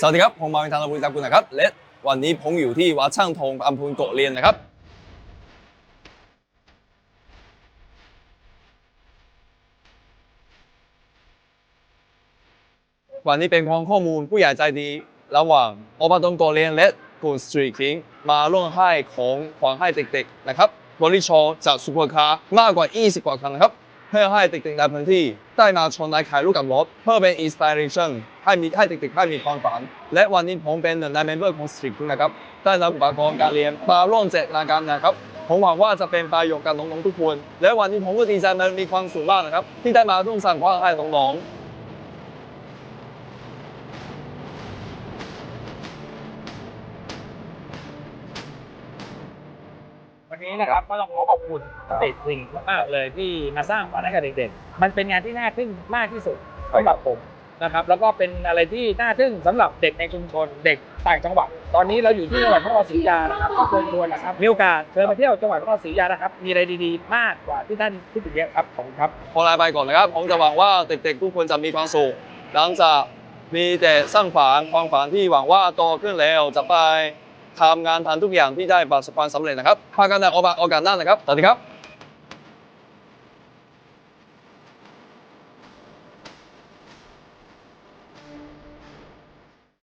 สวัสดีครับ ผมมาวินทางระบุตากุลนะครับ และวันนี้ผมอยู่ที่วัดช่างทงอำเภอเกาะเรียนนะครับ วันนี้เป็นของข้อมูลผู้ใหญ่ใจดีระหว่างอบตเกาะเรียนและกลุ่มสตรีทคิงมาร่วมให้ของขวัญให้เด็กๆนะครับบริชอจากซูเปอร์คามากกว่า 20 กว่าคันนะครับ เพื่อให้เด็กๆในพื้นที่ได้มาชนในขายรูปกับรถเพื่อเป็นอินสปิเรชันให้มีให้เด็กๆได้มีความฝัน และวันนี้ผมเป็นหนึ่งในเมมเบอร์ของสตรีทนะครับได้รับอุปกรณ์การเรียนมาร่วมแจกรายการนะครับผมหวังว่าจะเป็นประโยชน์กับน้องๆทุกคน และวันนี้ผมก็ดีใจมันมีความสุขมากนะครับ ที่ได้มาร่วมสร้างความให้น้องๆ วันนี้นะครับก็ต้องขอขอบคุณติดสิ่งมากเลยที่มาสร้างฝันให้กับเด็กๆ มันเป็นงานที่น่าทึ่งมากที่สุดสำหรับผมนะครับ แล้วก็เป็นอะไรที่น่าทึ่งสำหรับเด็กในชุมชนเด็กต่างจังหวัด ตอนนี้เราอยู่ที่จังหวัดพระนครศรีอยุธยานะครับก็เชิญชวนนะครับมีโอกาสเชิญมาเที่ยวจังหวัดพระนครศรีอยุธยานะครับ มีอะไรดีๆ มากกว่าที่ท่านที่ถึงเยอะครับขอบคุณครับขอลาไปก่อนนะครับผมจะหวังว่าเด็กๆทุกคนจะมีความสุขหลังจากมีแต่สร้างฝันความฝันที่หวังว่าโตขึ้นแล้วจะไป ทำงานทานทุกอย่างที่ได้ประสบความสำเร็จนะครับพากันในโอกาสหน้านะครับสวัสดีครับ